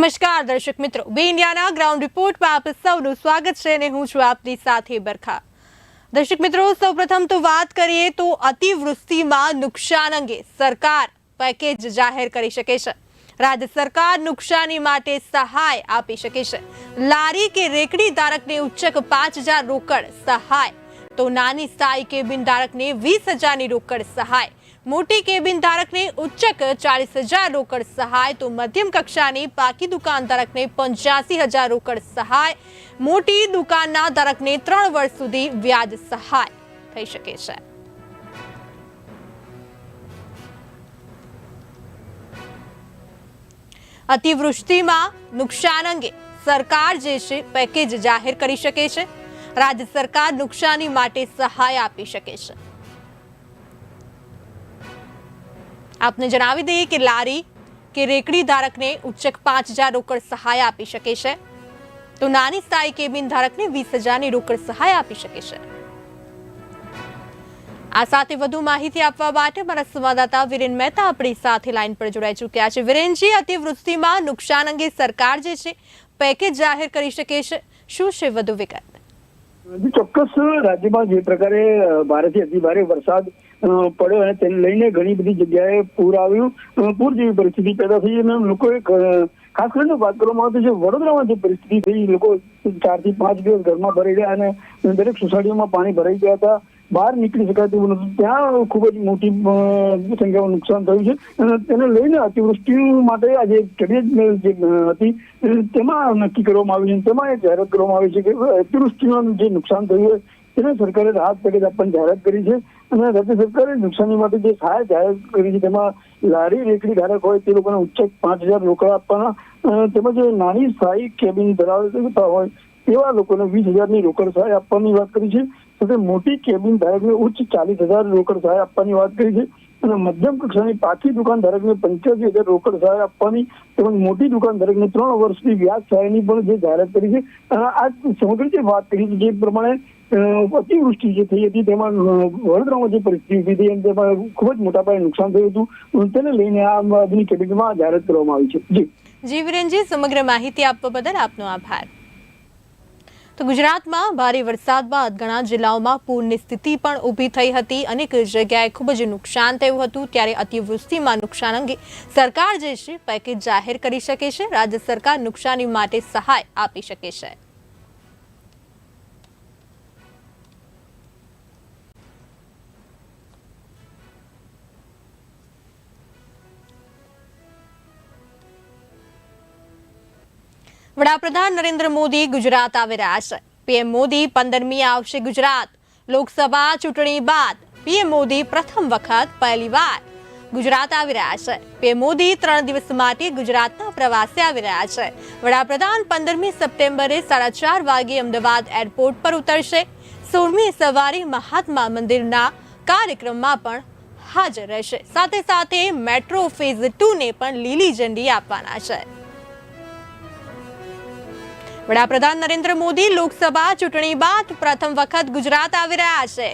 નમસ્કાર, દર્શક મિત્રો. બે ઇન્ડિયાના ગ્રાઉન્ડ રિપોર્ટમાં આપ સૌનું સ્વાગત છે અને હું છું આપની સાથે બરખા. દર્શક મિત્રો, સૌપ્રથમ તો વાત કરીએ તો અતિવૃષ્ટિમાં નુકસાન અંગે. સરકાર પેકેજ જાહેર કરી શકે છે. રાજ્ય સરકાર નુકસાની માટે સહાય આપી શકે છે. લારી કે રેકડી ધારકને ઉચ્ચક પાંચ હજાર રોકડ સહાય. તો નાની સ્થાયી કેબિન ધારકને વીસ હજારની રોકડ સહાય. મોટી કેબિન ધારકને ઉચ્ચક ચાલીસ હજાર રોકડ સહાય, તો મધ્યમ કક્ષાની પાકી દુકાન ધારકને પંચ્યાસી હજાર રોકડ સહાય, મોટી દુકાનના ધારકને ત્રણ વર્ષ સુધી વ્યાજ સહાય થઈ શકે છે. અતિવૃષ્ટિમાં નુકસાન અંગે સરકાર જે છે પેકેજ જાહેર કરી શકે છે. રાજ્ય સરકાર નુકસાની માટે સહાય આપી શકે છે. આપને જણાવી દઈએ કે લારી કે રેકડી ધારકને ઉચ્ચક પાંચ હજાર રોકડ સહાય આપી શકે છે. તો નાની સ્થાયી કેબિન ધારકને વીસ હજારની રોકડ સહાય આપી શકે છે. આ સાથે વધુ માહિતી આપવા માટે મારા સંવાદદાતા વિરેન મહેતા આપણી સાથે લાઈન પર જોડાઈ ચૂક્યા છે. વિરેનજી, અતિવૃષ્ટિમાં નુકસાન અંગે સરકાર જે છે, પેકેજ જાહેર કરી શકે છે. શું છે વધુ વિગત? ચોક્કસ રાજ્યમાં જે પ્રકારે ભારેથી અતિ ભારે વરસાદ પડ્યો અને તેને લઈને ઘણી બધી જગ્યાએ પૂર આવ્યું. પૂર જેવી પરિસ્થિતિ પેદા થઈ અને લોકોએ ખાસ કરીને વાત કરવામાં આવે છે જે વડોદરામાં જે પરિસ્થિતિ થઈ, લોકો ચારથી પાંચ દિવસ ઘરમાં ભરાઈ ગયા અને દરેક સોસાયટીઓમાં પાણી ભરાઈ ગયા હતા. બહાર નીકળી શકાતું નથી. ત્યાં ખૂબ જ મોટી સંખ્યામાં નુકસાન થયું છે. અને તેને લઈને અતિવૃષ્ટિ માટે આજે કેબિનેટ જે હતી, તેમાં નક્કી કરવામાં આવ્યું છે તેમાં એ જાહેરાત કરવામાં આવી છે કે અતિવૃષ્ટિમાં જે નુકસાન થયું હોય તેને સરકારે રાહત પેકેજ આપવાની જાહેરાત કરી છે અને રાજ્ય સરકારે નુકસાની માટે જે સહાય જાહેર કરી છે, તેમાં લારી રેકડી ધારક હોય તે લોકોને ઉચ્ચક પાંચ હજાર રોકડા આપવાના તેમજ નાની સ્થાયી કેબિન ધરાવતા હોય તેવા લોકોને વીસ હજારની રોકડ સહાય આપવાની વાત કરી છે. સાથે મોટી કેબિન ધારકને ઉચ્ચ ચાલીસ હજાર રોકડ સહાય આપવાની વાત કરી છે. અને મધ્યમ કક્ષાની પાકી દુકાન ધારકને પંચ્યાસી હજાર રોકડ સહાય આપવાની તેમજ મોટી દુકાન ધારકને ત્રણ વર્ષની વ્યાજ સહાયની પણ જે જાહેરાત કરી છે. આ સમગ્ર જે વાત કરી છે, જે પ્રમાણે અતિવૃષ્ટિ જે થઈ હતી તેમાં વડોદરામાં જે પરિસ્થિતિ ઊભી થઈ તેમાં ખૂબ જ મોટા પાયે નુકસાન થયું હતું. તેને લઈને આ આજની કેબિનેટમાં જાહેરાત કરવામાં આવી છે. જી. જી વિરેનજી, સમગ્ર માહિતી આપવા બદલ આપનો આભાર. તો ગુજરાતમાં ભારે વરસાદ બાદ ઘણા જિલ્લાઓમાં પૂરની સ્થિતિ પણ ઊભી થઈ હતી. અનેક જગ્યાએ ખૂબ જ નુકસાન થયું હતું. ત્યારે અતિવૃષ્ટિમાં નુકસાન અંગે સરકાર જે છે, પેકેજ જાહેર કરી શકે છે. રાજ્ય સરકાર નુકસાની માટે સહાય આપી શકે છે. વડાપ્રધાન નરેન્દ્ર મોદી ગુજરાત આવી રહ્યા છે. પીએમ મોદી પંદરમી આવશે ગુજરાત. લોકસભા ચૂંટણી બાદ પીએમ મોદી પ્રથમ વખત પહેલીવાર ગુજરાત આવી રહ્યા છે. પીએમ મોદી ત્રણ દિવસ માટે ગુજરાતના પ્રવાસે આવી રહ્યા છે. વડાપ્રધાન પંદરમી સપ્ટેમ્બરે સાડા ચાર વાગે અમદાવાદ એરપોર્ટ પર ઉતરશે. સોળમી સવારે મહાત્મા મંદિરના કાર્યક્રમમાં પણ હાજર રહેશે. સાથે સાથે મેટ્રો ફેઝ ટુને પણ લીલી ઝંડી આપવાના છે. વડાપ્રધાન નરેન્દ્ર મોદી લોકસભા ચૂંટણી બાદ પ્રથમ વખત ગુજરાત આવી રહ્યા છે.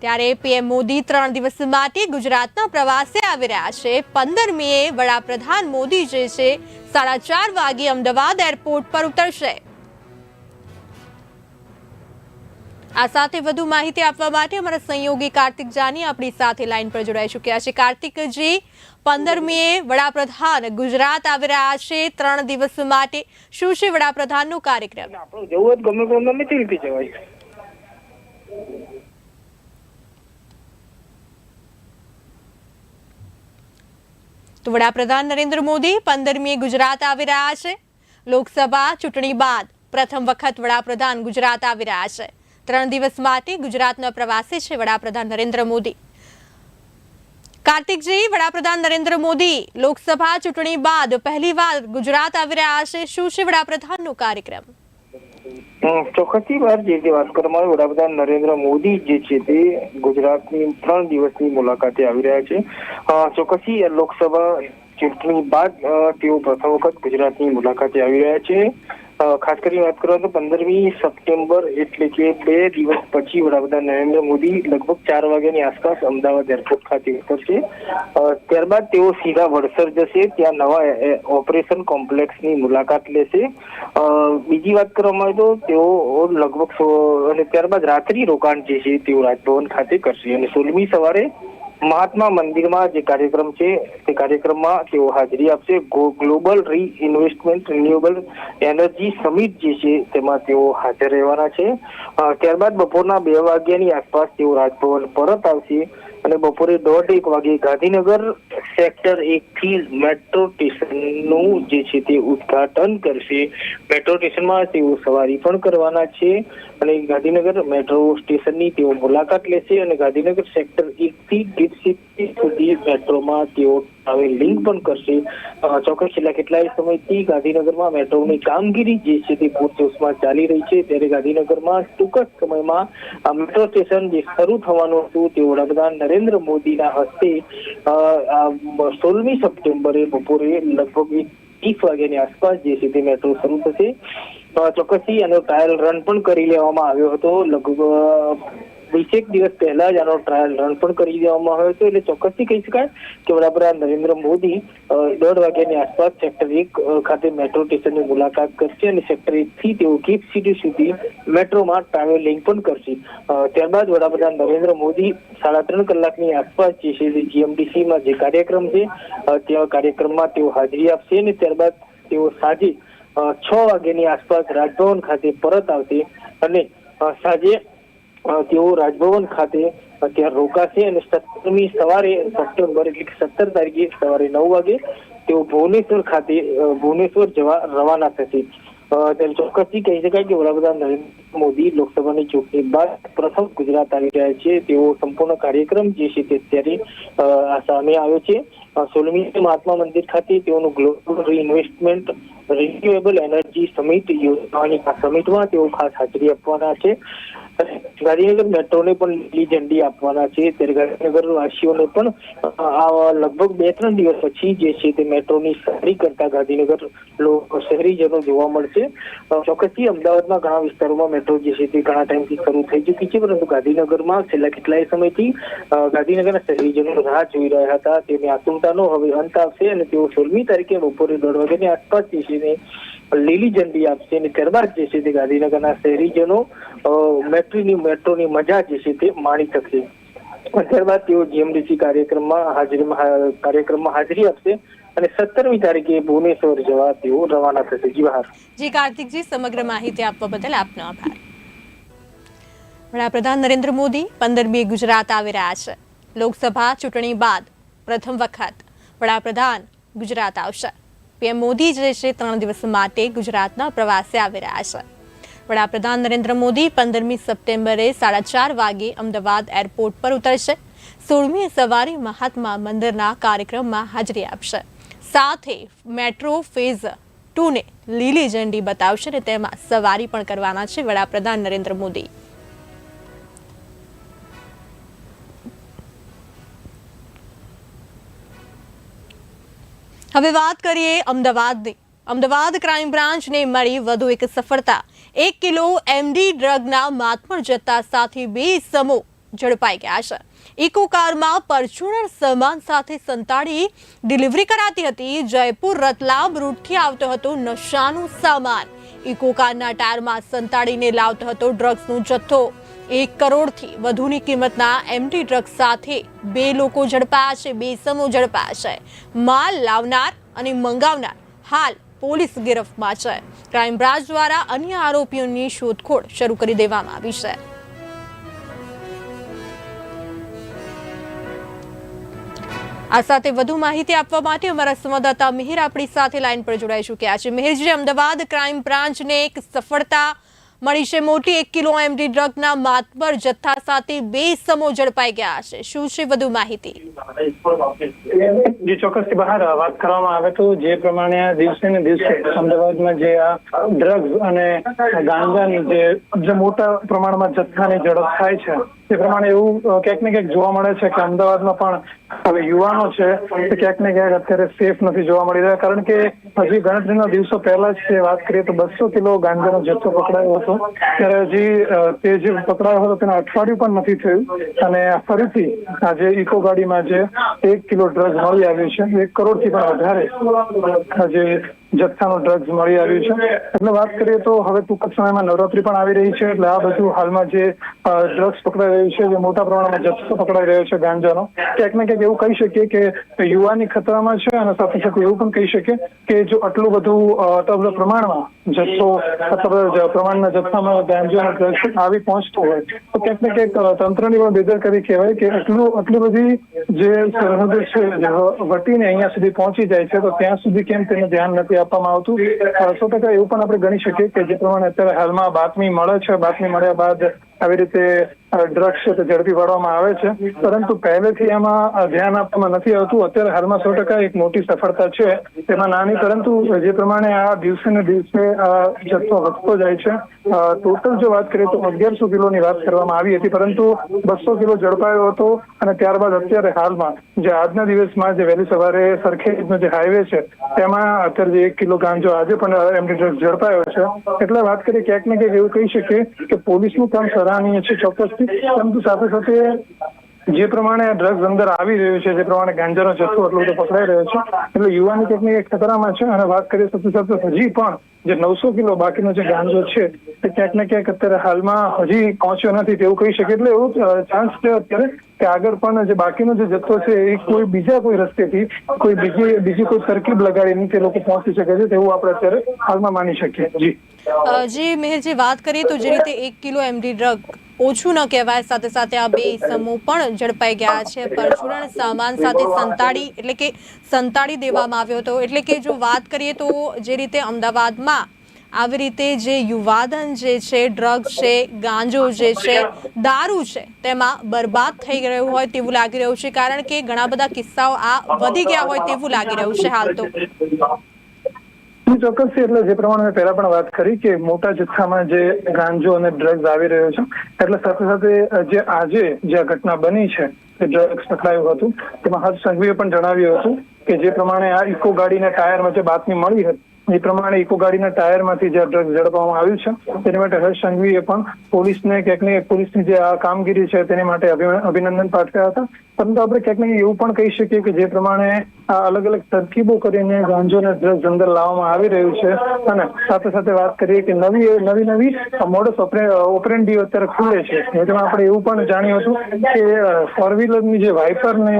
ત્યારે પીએમ મોદી ત્રણ દિવસ માટે ગુજરાતના પ્રવાસે આવી રહ્યા છે. પંદર મે વડાપ્રધાન મોદી જે છે, સાડા ચાર વાગે અમદાવાદ એરપોર્ટ પર ઉતરશે. આ સાથે વધુ માહિતી આપવા માટે અમારા સંયોગી કાર્તિક જાની આપણી સાથે લાઈન પર જોડાઈ ચૂક્યા છે. કાર્તિકજી પંદરમીએ વડાપ્રધાન ગુજરાત આવી રહ્યા છે. ત્રણ દિવસ માટે શું છે વડાપ્રધાનનો કાર્યક્રમ? આપણું જવું તો ગમે ગમે તે રીતે જવાય. તો વડાપ્રધાન નરેન્દ્ર મોદી પંદરમીએ ગુજરાત આવી રહ્યા છે. લોકસભા ચૂંટણી બાદ પ્રથમ વખત વડાપ્રધાન ગુજરાત આવી રહ્યા છે. ત્રણ દિવસ માટે ગુજરાતના પ્રવાસે છે વડાપ્રધાન નરેન્દ્ર મોદી. કાર્તિકજી, વડાપ્રધાન નરેન્દ્ર મોદી, લોકસભા ચૂંટણી બાદ પહેલીવાર ગુજરાત આવી રહ્યા છે. શું છે વડાપ્રધાનનો કાર્યક્રમ? ચોક્કસથી વાત જે રીતે વાત કરવામાં વડાપ્રધાન નરેન્દ્ર મોદી જે છે તે ગુજરાતની ત્રણ દિવસની મુલાકાતે આવી રહ્યા છે. ચોક્કસથી લોકસભા ચૂંટણી બાદ તેઓ પ્રથમ વખત ગુજરાતની મુલાકાતે આવી રહ્યા છે. ખાસ કરીને વાત કરવા તો પંદરમી સપ્ટેમ્બર એટલે કે બે દિવસ પછી વડાપ્રધાન નરેન્દ્ર મોદી લગભગ ચાર વાગ્યાની આસપાસ અમદાવાદ એરપોર્ટ ખાતે ઉતરશે. ત્યારબાદ તેઓ સીધા વડસર જશે, ત્યાં નવા ઓપરેશન કોમ્પ્લેક્સની મુલાકાત લેશે. બીજી વાત કરવામાં આવે તો તેઓ લગભગ અને ત્યારબાદ રાત્રિ રોકાણ જે છે તેઓ રાજભવન ખાતે કરશે. અને સોળમી સવારે મહાત્મા મંદિરમાં જે કાર્યક્રમ છે, તે કાર્યક્રમમાં તેઓ હાજરી આપશે. Global reinvestment renewable energy summit જે છે, તેમાં તેઓ હાજર રહેવાના છે. ત્યારબાદ બપોરના બે વાગ્યાની આસપાસ તેઓ રાજભવન પરત આવશે. અને બપોરે દોઢ એક વાગે ગાંધીનગર સેક્ટર એક થી મેટ્રો સ્ટેશનનું જે છે તે ઉદ્ઘાટન કરશે. મેટ્રો સ્ટેશનમાં તેઓ સવારી પણ કરવાના છે અને ગાંધીનગર મેટ્રો સ્ટેશનની તેઓ મુલાકાત લેશે અને ગાંધીનગર સેક્ટર એક થી ગીર સુધી મેટ્રોમાં તેઓ ટ્રાવેલિંગ પણ કરશે. ચોક્કસ છેલ્લા કેટલાય સમયથી ગાંધીનગરમાં મેટ્રોની કામગીરી જે છે તે પૂરજોશમાં ચાલી રહી છે. ત્યારે ગાંધીનગરમાં ટૂંક જ સમયમાં મેટ્રો સ્ટેશન જે શરૂ થવાનું હતું તે વડાપ્રધાન નરેન્દ્ર મોદીના હસ્તે સોળમી સપ્ટેમ્બરે બપોરે લગભગ ત્રીસ વાગ્યાની આસપાસ જે છે તે મેટ્રો શરૂ થશે. ચોક્કસથી એનો ટ્રાયલ રન પણ કરી લેવામાં આવ્યો હતો. લગભગ વીસેક દિવસ પહેલા જ આનો ટ્રાયલ રન પણ કરી દેવામાં આવ્યો હતો. એટલે ચોક્કસથી કહી શકાય કે વડાપ્રધાન નરેન્દ્ર મોદી દોઢ વાગ્યાની આસપાસ સેક્ટર એક ખાતે મેટ્રો સ્ટેશનની મુલાકાત કરશે અને સેક્ટર એક થી તેઓ ગિફ્ટ સિટી સુધી મેટ્રોમાં ટ્રાવેલિંગ પણ કરશે. ત્યારબાદ વડાપ્રધાન નરેન્દ્ર મોદી સાડા ત્રણ કલાકની આસપાસ જે છે જીએમડીસીમાં જે કાર્યક્રમ છે તેવા કાર્યક્રમમાં તેઓ હાજરી આપશે અને ત્યારબાદ તેઓ સાંજે છ વાગ્યાની આસપાસ રાજભવન ખાતે પરત આવશે અને સાંજે તેઓ રાજભવન ખાતે ત્યાં રોકાશે અને સત્તરમી સવારે, સપ્ટેમ્બર એટલે કે સત્તર તારીખે સવારે નવ વાગે તેઓ ભુવનેશ્વર ખાતે ભુવનેશ્વર જવા રવાના થશે. ત્યારે ચોક્કસથી કહી શકાય કે વડાપ્રધાન નરેન્દ્ર મોદી લોકસભાની ચૂંટણી બાદ પ્રથમ ગુજરાત આવી રહ્યા છે. તેઓ સંપૂર્ણ કાર્યક્રમ જે છે તે અત્યારે સામે આવ્યો છે. સોલમી મહાત્મા મંદિર ખાતે તેઓનું global reinvestment renewable energy summit યોજવાની આ સમિટમાં તેઓ ખાસ હાજરી આપવાના છે. ગાંધીનગર મેટ્રોને પણ લીલી ઝંડી આપવાના છે. ત્યારે ગાંધીનગર વાસીઓને પણ લગભગ બે ત્રણ દિવસ પછી જે છે તે મેટ્રોની સવારી કરતા ગાંધીનગર શહેરીજનો જોવા મળશે. ચોક્કસથી અમદાવાદના ઘણા વિસ્તારોમાં મેટ્રો જે છે તે ઘણા ટાઈમથી શરૂ થઈ ચૂકી છે, પરંતુ ગાંધીનગરમાં છેલ્લા કેટલાય સમયથી ગાંધીનગરના શહેરીજનો રાહ જોઈ રહ્યા હતા. તેની આતુરતાનો હવે અંત આવશે અને તેઓ સોળમી તારીખે બપોરે દોઢ વાગ્યાની આસપાસ જે છે લીલી ઝંડી આપશે અને ત્યારબાદ જે છે તે ગાંધીનગરના શહેરીજનો મેટ્રોની મેટ્રોની મજા જે છે તે માણી શકશે. ત્યારબાદ તેઓ જીએમડીસી કાર્યક્રમમાં હાજરીમાં કાર્યક્રમમાં હાજરી આપશે અને સત્તરમી તારીખે ભુવનેશ્વર જવા તેઓ રવાના થશે. જી બહાર. જી, કાર્તિકજી, સમગ્ર માહિતી આપવા બદલ આપનો આભાર. વડાપ્રધાન નરેન્દ્ર મોદી પંદરમી ગુજરાત આવી રહ્યા છે. લોકસભા ચૂંટણી બાદ પ્રથમ વખત વડાપ્રધાન ગુજરાત આવશે. પીએમ મોદી જે છે ત્રણ દિવસ માટે ગુજરાતના પ્રવાસે આવી રહ્યા છે. વડાપ્રધાન નરેન્દ્ર મોદી પંદરમી સપ્ટેમ્બરે સાડા ચાર વાગે અમદાવાદ એરપોર્ટ પર ઉતરશે. સોળમી સવારે મહાત્મા મંદિરના કાર્યક્રમમાં હાજરી આપશે. સાથે મેટ્રો ફેઝ ટુને લીલી ઝંડી બતાવશે અને તેમાં સવારી પણ કરવાના છે વડાપ્રધાન નરેન્દ્ર મોદી. હવે વાત કરીએ અમદાવાદની. અમદાવાદ ક્રાઇમ બ્રાન્ચને મળી વધુ એક સફળતા. એક કિલો એમડી ડ્રગના માથમણ જથ્થા સાથે બે સમો ઝડપાઈ ગયા છે. ઇકો કારમાં પરચુરણ સામાન સાથે સંતાડી ડિલિવરી કરાતી હતી. જયપુર રતલામ રૂટથી આવતો હતો નશાનું સામાન. ઇકો કારના ટાયરમાં સંતાડીને લાવતો હતો ડ્રગ્સનો જથ્થો. એક કરોડથી વધુની કિંમતના એમટી ડ્રગ સાથે બે લોકો ઝડપાયા છે, બે સમો ઝડપાયા છે. માલ લાવનાર અને મંગાવનાર હાલ પોલીસ ગિરફમાં છે. ક્રાઇમ બ્રાન્ચ દ્વારા અન્ય આરોપીઓની શોધખોળ શરૂ કરી દેવામાં આવી છે. આ સાથે વધુ માહિતી આપવા માટે અમારા સંવાદદાતા મિહિર આપણી સાથે લાઈન પર જોડાઈ ચૂક્યા છે. મિહિરજી, અમદાવાદ ક્રાઇમ બ્રાન્ચને એક સફળતા મળી છે મોટી એક કિલો એમડી ડ્રગના માતબર જથ્થા સાથે બે સમો ઝડપાઈ ગયા છે. શું છે વધુ માહિતી? જે, ચોક્કસથી બહાર વાત કરવામાં આવે તો જે પ્રમાણે આ દિવસે ને દિવસે અમદાવાદમાં જે આ ડ્રગ્સ અને ગાંજાની જે મોટા પ્રમાણમાં જથ્થાની ઝડપ થાય છે તે પ્રમાણે એવું ક્યાંક ને ક્યાંક જોવા મળે છે કે અમદાવાદમાં પણ હવે યુવાનો છે તે ક્યાંક ને ક્યાંક અત્યારે સેફ નથી જોવા મળી રહ્યા. કારણ કે હજી ગણતરીના દિવસો પહેલા જ વાત કરીએ તો બસો કિલો ગાંજાનો જથ્થો પકડાયો હતો. ત્યારે હજી તે જે પકડાયો હતો તેના અઠવાડિયું પણ નથી થયું. અને ફરીથી આજે ઇકો ગાડીમાં જે એક કિલો ડ્રગ મળી આવ્યું છે. એક કરોડથી પણ વધારે આજે જથ્થાનું ડ્રગ્સ મળી આવ્યું છે. એટલે વાત કરીએ તો હવે ટૂંક સમયમાં નવરાત્રી પણ આવી રહી છે. એટલે આ બધું હાલમાં જે ડ્રગ્સ પકડાઈ રહ્યું છે, જે મોટા પ્રમાણમાં જથ્થો પકડાઈ રહ્યો છે ગાંજાનો, ક્યાંક ને ક્યાંક એવું કહી શકીએ કે યુવાની ખતરામાં છે અને સાથે સાથે એવું પણ કહી શકીએ કે જો આટલું બધું આટલા પ્રમાણમાં જથ્થો અથવા પ્રમાણના જથ્થામાં ગાંજાનો ડ્રગ્સ આવી પહોંચતો હોય, તો ક્યાંક ને ક્યાંક તંત્રની પણ બેદરકારી કહેવાય કે આટલું, આટલી બધી જે સરહદ છે વટીને અહીંયા સુધી પહોંચી જાય છે, તો ત્યાં સુધી કેમ તેને ધ્યાન નથી આપવામાં આવતું. સો ટકા એવું પણ આપણે ગણી શકીએ કે જે પ્રમાણે અત્યારે હાલમાં બાતમી મળે છે. બાતમી મળ્યા બાદ આવી રીતે ડ્રગ્સ છે તે ઝડપી પાડવામાં આવે છે. પરંતુ પહેલેથી એમાં ધ્યાન આપવામાં નથી આવતું. અત્યારે હાલમાં સો ટકા એક મોટી સફળતા છે. તેમાં નાની, પરંતુ જે પ્રમાણે આ દિવસે ને દિવસે જથ્થો વધતો જાય છે. ટોટલ જો વાત કરીએ તો અગિયારસો કિલોની વાત કરવામાં આવી હતી, પરંતુ બસો કિલો ઝડપાયો હતો અને ત્યારબાદ અત્યારે હાલમાં જે આજના દિવસમાં જે વહેલી સવારે સરખેજનો જે હાઈવે છે, તેમાં અત્યારે જે એક કિલો ગાંજો આજે પણ એમની ડ્રગ્સ ઝડપાયો છે. એટલે વાત કરીએ ક્યાંક ને ક્યાંક એવું કહી શકીએ કે પોલીસનું કામ સરાહનીય છે. ચોક્કસથી પરંતુ સાથે સાથે જે પ્રમાણે ડ્રગ્સ અંદર આવી રહ્યું છે, જે પ્રમાણે ગાંજાનો જથ્થો એટલો બધો પકડાઈ રહ્યો છે, એટલે યુવાની ક્યાંક એક ખતરામાં છે અને વાત કરીએ સાથે સાથે હજી પણ જે નવસો કિલો બાકીનો જે ગાંજો છે, તે ક્યાંક ને ક્યાંક અત્યારે હાલમાં હજી પહોંચ્યો નથી તેવું કહી શકે એટલે એવું ચાન્સ છે અત્યારે કે આગળ પણ જે બાકીનો જે જથ્થો છે, એ કોઈ બીજા કોઈ રસ્તેથી, કોઈ બીજી બીજી કોઈ તરકીબ લગાડીને તે લોકો પહોંચી શકે છે તેવું આપણે અત્યારે હાલમાં માની શકીએ. જી. અ, જે વાત કરીએ તો જે રીતે એક કિલો એમડી ડ્રગ ઓછું ન કહેવાય સાથે સાથે આ બે સમૂહ પણ ઝડપાઈ ગયા છે. પરચુરણ સામાન સાથે સંતાડી એટલે કે સંતાડી દેવામાં આવ્યો હતો. એટલે કે જો વાત કરીએ તો જે રીતે અમદાવાદમાં આવી રીતે જે યુવાધન જે છે ડ્રગ છે ગાંજો જે છે દારૂ છે તેમાં બરબાદ થઈ રહ્યું હોય તેવું લાગી રહ્યું છે. કારણ કે ઘણા બધા કિસ્સાઓ આ વધી ગયા હોય તેવું લાગી રહ્યું છે હાલ તો. જી, ચોક્કસ. એટલે જે પ્રમાણે મેં પહેલા પણ વાત કરી કે મોટા જથ્થામાં જે ગાંજો અને ડ્રગ્સ આવી રહ્યો છે, એટલે સાથે સાથે જે આજે જે આ ઘટના બની છે કે ડ્રગ્સ પકડાયું હતું, તેમાં હર્ષ સંઘવીએ પણ જણાવ્યું હતું કે જે પ્રમાણે આ ઇકો ગાડીના ટાયરમાં જે બાતમી મળી હતી, એ પ્રમાણે ઇકો ગાડીના ટાયરમાંથી જે ડ્રગ્સ ઝડપવામાં આવ્યું છે, તેની માટે હર્ષ સંઘવીએ પણ પોલીસને ક્યાંક ને પોલીસની જે આ કામગીરી છે, તેની માટે અભિ- અભિનંદન પાઠવ્યા હતા. પરંતુ આપણે ક્યાંક ને એવું પણ કહી શકીએ કે જે પ્રમાણે અલગ અલગ તરકીબો કરીને ગાંજો અને ડ્રગ્સ અંદર લાવવામાં આવી રહ્યું છે. અને સાથે સાથે વાત કરીએ કે નવી નવી નવી મોડસ ઓપરેન્ડીઓ અત્યારે ખુલે છે. જેમાં આપણે એવું પણ જાણ્યું હતું કે ફોર વ્હીલરની જે વાઇપરને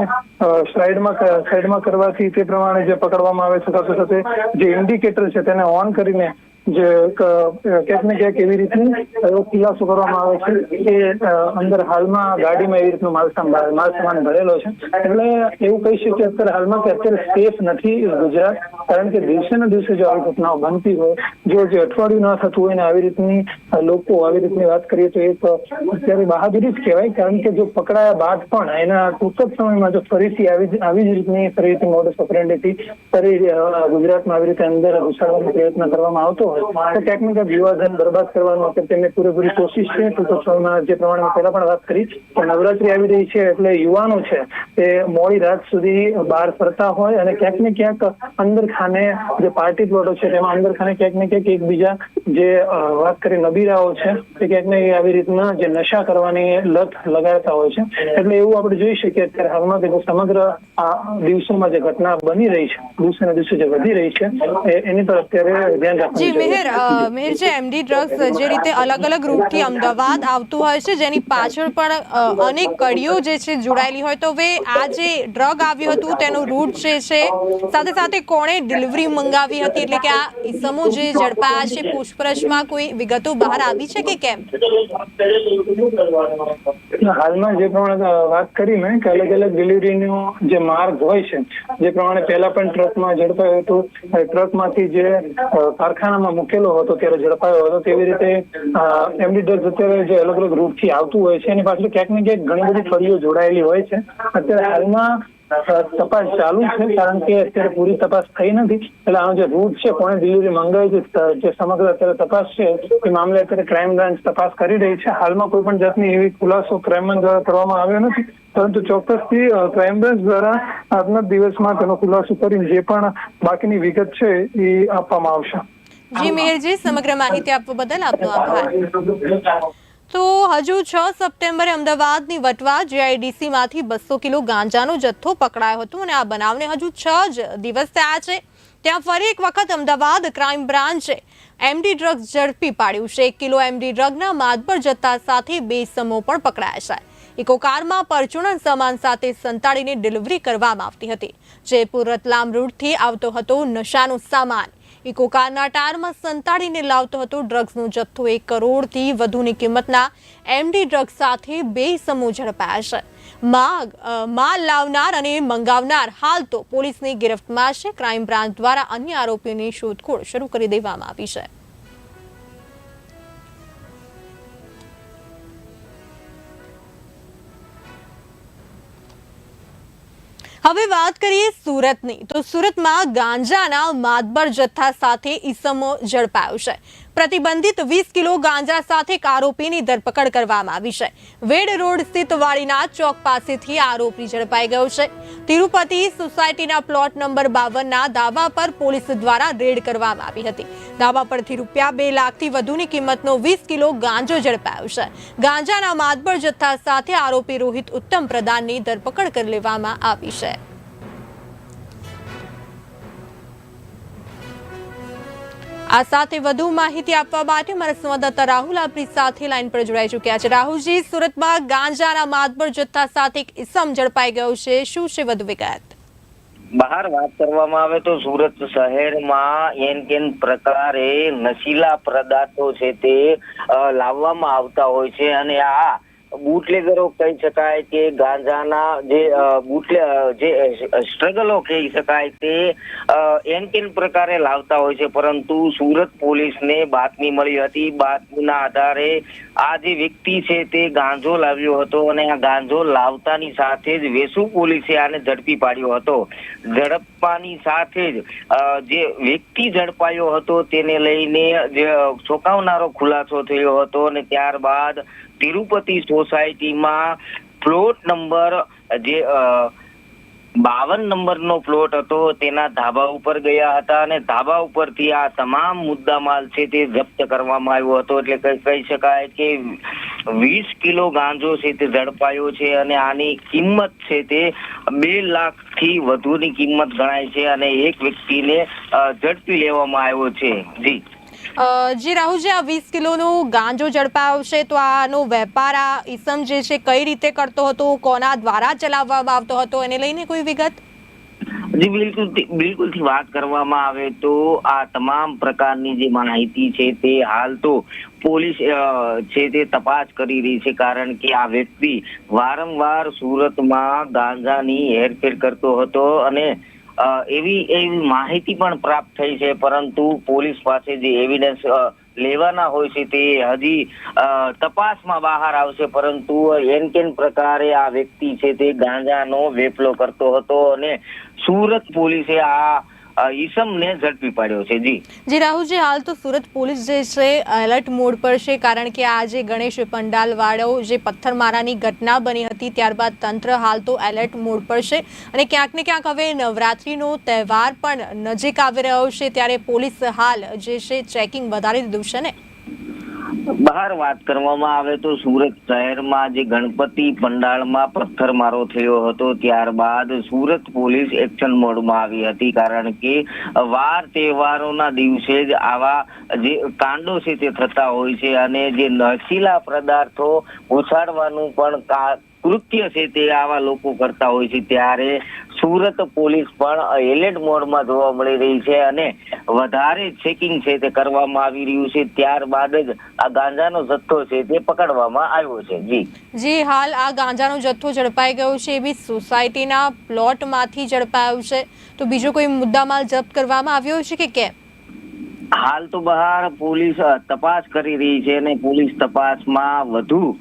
સાઈડમાં સાઈડમાં કરવાથી તે પ્રમાણે જે પકડવામાં આવે છે, સાથે સાથે જે ઇન્ડિકેટર છે તેને ઓન કરીને જે ક્યાંક ને ક્યાંક એવી રીતની ખુલાસો કરવામાં આવે છે કે અંદર હાલમાં ગાડીમાં એવી રીતનો માલસામાન માલસામાન ભરેલો છે. એટલે એવું કહી શકીએ અત્યારે હાલમાં કે અત્યારે સેફ નથી ગુજરાત, કારણ કે દિવસે ને દિવસે જો આવી ઘટનાઓ બનતી હોય, જો જે અઠવાડિયું ના થતું હોય ને આવી રીતની લોકો આવી રીતની વાત કરીએ તો એક, અત્યારે બહાદુરી જ કહેવાય, કારણ કે જો પકડાયા બાદ પણ એના ટૂંક જ સમયમાં જો ફરીથી આવી આવી જ રીતની ફરીથી મોડસ ઓપરેન્ડીથી ફરી ગુજરાતમાં આવી રીતે અંદર ઘુસાડવાનો પ્રયત્ન કરવામાં આવતો હોય તો ક્યાંક ને ક્યાંક યુવાધન બરબાદ કરવાનો અત્યારે તેમની પૂરેપૂરી કોશિશ છે ટૂંક સમયમાં જે પ્રમાણે મેં પહેલા પણ વાત કરી કે નવરાત્રી આવી રહી છે એટલે યુવાનો છે તે મોડી રાત સુધી બહાર ફરતા હોય અને ક્યાંક ને ક્યાંક અંદર ખાને જે પાર્ટી પ્લોટો છે તેમાં અંદર ખાને ક્યાંક ને ક્યાંક એકબીજા જે વાત કરી નબીરાઓ છે તે ક્યાંક ને આવી રીતના જે નશા કરવાની લત લગાડતા હોય છે. એટલે એવું આપણે જોઈ શકીએ અત્યારે હાલમાં કે સમગ્ર આ દિવસોમાં જે ઘટના બની રહી છે દિવસે ને દિવસે જે વધી રહી છે એની પર અત્યારે ધ્યાન રાખવું મેહર મેહર જે એમડી ડ્રગ્સ જે રીતે અલગ અલગ રૂટથી અમદાવાદ આવતું હોય છે જેની પાછળ પણ અનેક કડીઓ જે છે જોડાયેલી હોય તો હવે આ જે ડ્રગ આવ્યું હતું તેનો રૂટ જે છે સાથે સાથે કોણે ડિલિવરી મંગાવી હતી એટલે કે આ ઇસમો જે ઝડપાયા છે પૂછપરછમાં કોઈ વિગતો બહાર આવી છે કે કેમ? હાલમાં જે પ્રમાણે વાત કરી મેં કે અલગ અલગ ડિલિવરીનો જે માર્ગ હોય છે જે પ્રમાણે પહેલા પણ ટ્રકમાં ઝડપાયું હતું ટ્રકમાંથી જે અ, કારખાનામાં મૂકેલો હતો ત્યારે ઝડપાયો હતો તેવી રીતે એમડી અત્યારે જે અલગ અલગ રૂટથી આવતું હોય છે, એની પાછળ ક્યાંક ને ક્યાંક ઘણી બધી ફરીઓ જોડાયેલી હોય છે. અત્યારે હાલમાં તપાસ ચાલુ છે, કારણ કે અત્યારે પૂરી તપાસ થઈ નથી. એટલે આનો જે રૂટ છે કોને ડિલિવરી મંગાવી છે જે સમગ્ર અત્યારે તપાસ છે, એ મામલે અત્યારે ક્રાઇમ બ્રાન્ચ તપાસ કરી રહી છે. હાલમાં કોઈ પણ જાતની એવી ખુલાસો ક્રાઇમ બ્રાન્ચ દ્વારા કરવામાં આવ્યો નથી. પરંતુ ચોક્કસથી ક્રાઇમ બ્રાન્ચ દ્વારા આજના દિવસમાં તેનો ખુલાસો કરીને જે પણ બાકીની વિગત છે, એ આપવામાં આવશે. જી મિહિરજી સમગ્ર માહિતી આપવા બદલ આપનો આભાર. તો હજુ છ સપ્ટેમ્બરે અમદાવાદની વટવા જીઆઈડીસીમાંથી બસો કિલો ગાંજાનો જથ્થો પકડાયો હતો અને આ બનાવને હજુ છ જ દિવસ થયા છે. ત્યાં ફરી એક વખત અમદાવાદ ક્રાઇમ બ્રાન્ચે એમડી ડ્રગ્સ ઝડપી પાડ્યું છે. એક કિલો એમડી ડ્રગના માદબર જથ્થા સાથે બે સમો પણ પકડાયા છે. ઇકો કારમાં પરચુરણ સામાન સાથે સંતાડીને ડિલિવરી કરવામાં આવતી હતી. જયપુર રતલામ રૂટથી આવતો હતો નશાનો સામાન. ઇકો કારના ટાયરમાં સંતાડીને લાવતો હતો ડ્રગ્સનો જથ્થો એક કરોડથી વધુની કિંમતના એમડી ડ્રગ્સ સાથે બે સમૂહ ઝડપાયા છે. માગ માલ લાવનાર અને મંગાવનાર હાલ તો પોલીસની ગિરફ્તમાં છે. ક્રાઇમ બ્રાન્ચ દ્વારા અન્ય આરોપીઓની શોધખોળ શરૂ કરી દેવામાં આવી છે. હવે વાત કરીએ સુરતની. તો સુરતમાં ગાંજાના માતબર જથ્થા સાથે ઈસમો ઝડપાયો છે. પ્રતિબંધિત વીસ કિલો ગાંજા સાથે એક આરોપીની ધરપકડ કરવામાં આવી છે. વેડ રોડ સ્થિત વાડીનાથ ચોક પાસેથી આરોપી ઝડપાઈ ગયો છે. તિરુપતિ સોસાયટીના પ્લોટ નંબર બાવનના દાવા પર પોલીસ દ્વારા રેડ કરવામાં આવી હતી. દાવા પરથી રૂપિયા બે લાખથી વધુની કિંમતનો વીસ કિલો ગાંજો ઝડપાયો છે. ગાંજાના માતબર જથ્થા સાથે આરોપી રોહિત ઉત્તમ પ્રધાનની ધરપકડ કરી લેવામાં આવી છે. આ સાથે વધુ માહિતી આપવા માટે મારા સંવાદદાતા રાહુલ આપણી સાથે લાઈન પર જોડાઈ ચૂક્યા છે. રાહુલજી, સુરતમાં ગાંજાના માતબર જથ્થા સાથે એક ઇસમ ઝડપાઈ ગયો છે. શું છે વધુ વિગત? બહાર વાત કરવામાં આવે તો સુરત શહેરમાં એન કેન પ્રકારે નશીલા પદાર્થો છે તે લાવવામાં આવતા હોય છે અને આ બુટલેગરો કહી શકાય કે ગાંજાના જે બુટલે જે સ્ટ્રગલો કહી શકાય તે એન કેન પ્રકારે લાવતા હોય છે. પરંતુ સુરત પોલીસને બાતમી મળી હતી. બાતમીના આધારે આ જે વ્યક્તિ છે તે ગાંજો લાવ્યો હતો અને આ ગાંજો લાવતાની સાથે જ વેસુ પોલીસે આને ઝડપી પાડ્યો હતો. ઝડપવાની સાથે જ જે વ્યક્તિ ઝડપાયો હતો તેને લઈને જે ચોંકાવનારો ખુલાસો થયો હતો અને ત્યારબાદ તિરુપતિ સોસાયટીમાં પ્લોટ નંબર જે બાવન નંબરનો પ્લોટ હતો, તેના ધાબા ઉપર ગયા હતા અને ધાબા ઉપરથી આ તમામ મુદ્દામાલ છે તે જપ્ત કરવામાં આવ્યો હતો. એટલે કહી શકાય કે વીસ કિલો ગાંજો છે તે ઝડપાયો છે અને આની કિંમત છે તે બે લાખથી વધુની કિંમત ગણાય છે અને એક વ્યક્તિને ઝડપી લેવામાં આવ્યો છે. જી. જી રાહુલજી આ વીસ કિલોનો ગાંજો ઝડપાયો છે તો આનો વેપાર આ ઈસમ જે છે કઈ રીતે કરતો હતો, કોના દ્વારા ચલાવવામાં આવતો હતો, એને લઈને કોઈ વિગત? જી, બિલકુલ બિલકુલથી વાત કરવામાં આવે તો આ તમામ પ્રકારની જે માહિતી છે તે હાલ તો પોલીસ છે તે તપાસ કરી રહી છે કારણ કે આ વ્યક્તિ વારંવાર સુરતમાં ગાંજાની હેરફેર કરતો હતો અને એવી એવી માહિતી પણ પ્રાપ્ત થઈ છે, પરંતુ પોલીસ પાસે જે એવિડન્સ લેવાના હોય છે તે હજી તપાસમાં બહાર આવશે, પરંતુ એન કેન પ્રકારે આ વ્યક્તિ છે તે ગાંજાનો વેપલો કરતો હતો અને સુરત પોલીસે આ ઈસમને ઝડપી પાડ્યો છે, જી. જી, રાહુલજી, હાલ તો સુરત પોલીસ જે છે, એલર્ટ મોડ પર છે, કારણ કે આ જે ગણેશ પંડાલ વાળો જે પથ્થરમારાની ઘટના બની હતી, ત્યારબાદ તંત્ર હાલ તો એલર્ટ મોડ પર છે. અને ક્યાંક ને ક્યાંક હવે નવરાત્રીનો તહેવાર પણ નજીક આવી રહ્યો છે, ત્યારે પોલીસ હાલ જે છે, ચેકિંગ વધારી દીધું છે ને? બહાર વાત કરવામાં આવે તો સુરત શહેરમાં જે ગણપતિ પંડાળમાં પથ્થરમારો થયો હતો, ત્યારબાદ સુરત પોલીસ એક્શન મોડમાં આવી હતી. કારણ કે વાર તહેવારોના દિવસે જ આવા જે કાંડો છે તે થતા હોય છે અને જે નશીલા પદાર્થો ઉછાળવાનું પણ કૃત્ય છે તે આવા લોકો કરતા હોય છે. ત્યારે સુરત પોલીસ પણ એલર્ટ મોડમાં જોવા મળી રહી છે અને વધારે ચેકિંગ છે તે કરવામાં આવી રહ્યું છે. ત્યારબાદ જ આ ગાંજાનો જથ્થો છે તે પકડવામાં આવ્યો છે. જી. જી હાલ આ ગાંજાનો જથ્થો ઝડપાઈ ગયો છે. એવી સોસાયટીના પ્લોટમાંથી ઝડપાયો છે. તો બીજો કોઈ મુદ્દામાલ જપ્ત કરવામાં આવ્યો છે કે કેમ? હાલ તો બહાર પોલીસ તપાસ કરી રહી છે અને પોલીસ તપાસમાં વધુ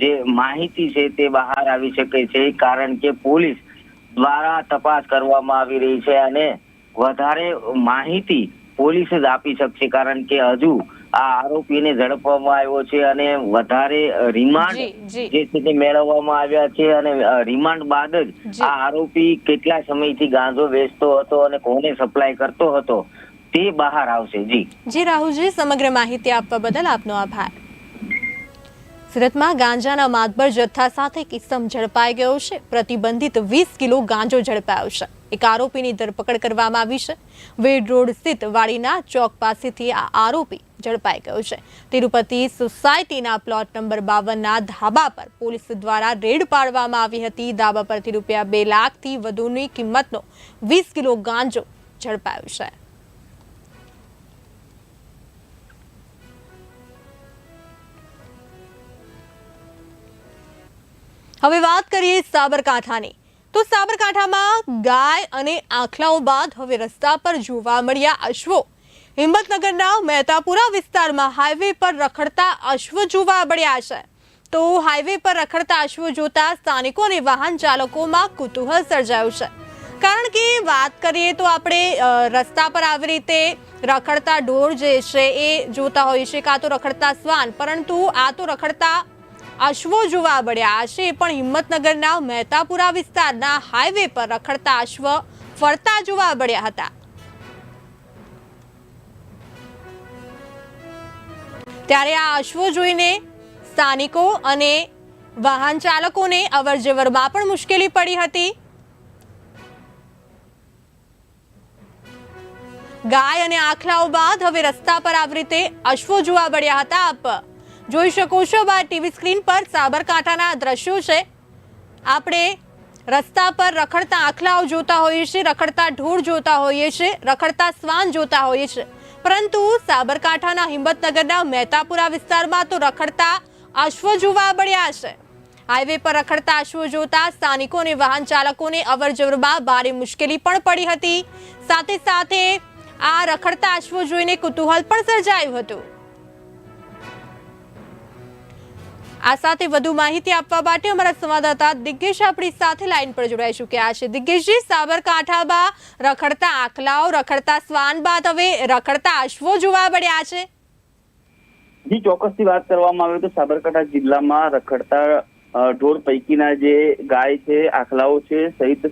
જે માહિતી છે તે બહાર આવી શકે છે. કારણ કે પોલીસ દ્વારા તપાસ કરવામાં આવી રહી છે અને વધારે માહિતી પોલીસ જ આપી શકશે કારણ કે હજુ આ આરોપીને ઝડપવામાં આવ્યો છે અને વધારે રિમાન્ડ જી, છે તે મેળવવામાં આવ્યા છે અને રિમાન્ડ બાદ જ. આ આરોપી કેટલા સમયથી ગાંજો વેચતો હતો અને કોને સપ્લાય કરતો હતો તે બહાર આવશે. જી. જી રાહુલજી સમગ્ર માહિતી આપવા બદલ આપનો આભાર. સુરતમાં ગાંજાના માતબર જથ્થા સાથે કિસ્સમ ઝડપાઈ ગયો છે. પ્રતિબંધિત વીસ કિલો ગાંજો ઝડપાયો છે. એક આરોપીની ધરપકડ કરવામાં આવી છે. વેડ રોડ સ્થિત વાડીના ચોક પાસેથી આ આરોપી ઝડપાઈ ગયો છે. તિરુપતિ સોસાયટીના પ્લોટ નંબર બાવનના ધાબા પર પોલીસ દ્વારા રેડ પાડવામાં આવી હતી. ધાબા પરથી રૂપિયા બે લાખથી વધુની કિંમતનો વીસ કિલો ગાંજો ઝડપાયો છે. હવે વાત કરીએ સાબરકાંઠાની. તો સાબરકાંઠામાં ગાય અને આંખલાઓ બાદ હવે રસ્તા પર જોવા મળ્યા અશ્વો. હિંમતનગરના મહેતાપુરા વિસ્તારમાં હાઈવે પર રખડતા અશ્વ જોવા મળ્યા છે. તો હાઈવે પર રખડતા અશ્વો જોતા સ્થાનિકો અને વાહન ચાલકોમાં કુતૂહલ સર્જાયું છે. કારણ કે વાત કરીએ તો આપણે રસ્તા પર આવી રીતે રખડતા ઢોર જે છે એ જોતા હોઈએ છીએ, કાં તો રખડતા શ્વાન, પરંતુ આ તો રખડતા અશ્વો જોવા મળ્યા છે. પણ હિંમતનગરના મહેતાપુરા વિસ્તારના હાઈવે પર રખડતા અશ્વ ફરતા જોવા મળ્યા હતા. ત્યારે આ અશ્વો જોઈને સ્થાનિકો અને વાહન ચાલકોને અવરજવરમાં પણ મુશ્કેલી પડી હતી. ગાય અને આખલાઓ બાદ હવે રસ્તા પર આવી રીતે અશ્વો જોવા મળ્યા હતા જોઈ શકો છો આ ટીવી સ્ક્રીન પર સાબરકાંઠાના દ્રશ્યો છે. આપણે રસ્તા પર રખડતા આખલાઓ જોતા હોઈએ છીએ, રખડતા ઢોર જોતા હોઈએ છીએ, રખડતા શ્વાન જોતા હોઈએ છીએ. પરંતુ સાબરકાંઠાના હિંમતનગરના મહેતાપુરા વિસ્તારમાં તો રખડતા અશ્વ જોવા મળ્યા છે. હાઈવે પર રખડતા અશ્વો જોતા સ્થાનિકો અને વાહન ચાલકોને અવરજવરમાં ભારે મુશ્કેલી પણ પડી હતી. સાથે સાથે આ રખડતા અશ્વો જોઈને કુતૂહલ પણ સર્જાયું હતું. આ સાથે વધુ માહિતી આપવા માટે અમારા સંવાદદાતા દિગ્ગેશ આપણી સાથે લાઈન પર જોડાઈ ચૂક્યા છે. દિગ્ગેશજી, સાબરકાંઠામાં રખડતા આખલાઓ, રખડતા શ્વાન બાદ હવે રખડતા અશ્વો જોવા મળ્યા છે. જી, ચોક્કસથી વાત કરવામાં આવે તો સાબરકાંઠા જિલ્લામાં રખડતા ઢોર પૈકીના જે ગાય છે, આખલાઓ છે, સહિત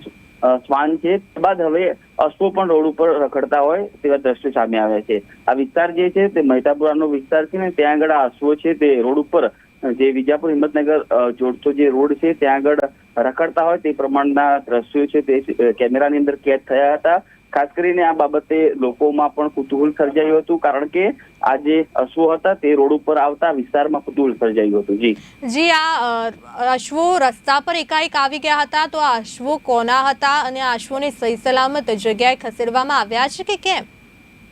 શ્વાન છે બાદ હવે અશ્વો પણ રોડ ઉપર રખડતા હોય તેવા દ્રશ્યો સામે આવ્યા છે. આ વિસ્તાર જે છે તે મહેતાપુરાનો વિસ્તાર છે ને, ત્યાં આગળ આ અશ્વો છે તે રોડ ઉપર જે વિજાપુર હિંમતનગર જોડતો જે રોડ છે, ત્યાં આગળ રખડતા હોય તે પ્રમાણના દ્રશ્યો છે તે કેમેરાની અંદર કેદ થયા હતા. ખાસ કરીને આ બાબતે લોકોમાં પણ કુતૂહલ સર્જાયું હતું, કારણ કે આ જે અશ્વો હતા તે રોડ ઉપર આવતા વિસ્તારમાં કુતૂહલ સર્જાયું હતું. જી. જી, આ અશ્વો રસ્તા પર એકાએક આવી ગયા હતા, તો આ અશ્વો કોના હતા અને આ અશ્વોને સહી સલામત જગ્યાએ ખસેડવામાં આવ્યા છે કે કેમ?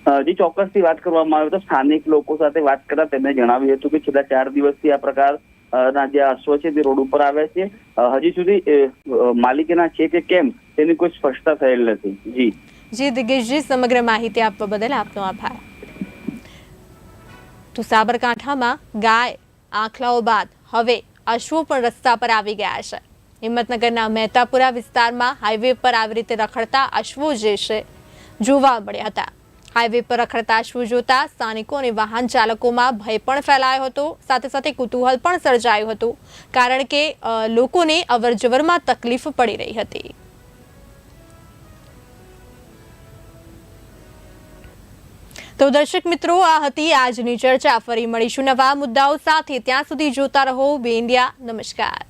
જી ચોક્કસથી વાત કરવામાં આવે તો સ્થાનિક લોકો સાથે વાત કરતા તેમણે જણાવ્યું હતું કે છેલ્લા ચાર દિવસથી આ પ્રકાર ના જે અશ્વ છે તે રોડ ઉપર આવ્યા છે. હજી સુધી માલિકીના છે કે કેમ તેની કોઈ સ્પષ્ટતા થયેલ નથી. જી. જી દિગ્ગેશજી સમગ્ર માહિતી આપવા બદલ આપનો આભાર. તો સાબરકાંઠામાં ગાય આંખલાઓ બાદ હવે અશ્વો પણ રસ્તા પર આવી ગયા છે. હિંમતનગરના મહેતાપુરા વિસ્તારમાં હાઈવે પર આવી રીતે રખડતા અશ્વો જે છે, જોવા મળ્યા હતા. હાઈવે પર રખડતા શુ જોતા સ્થાનિકો અને વાહન ચાલકોમાં ભય પણ ફેલાયો હતો. સાથે સાથે કુતૂહલ પણ સર્જાયું હતું, કારણ કે લોકોને અવરજવરમાં તકલીફ પડી રહી હતી. તો દર્શક મિત્રો, આ હતી આજની ચર્ચા. ફરી મળીશું નવા મુદ્દાઓ સાથે. ત્યાં સુધી જોતા રહો. બે ઇન્ડિયા. નમસ્કાર.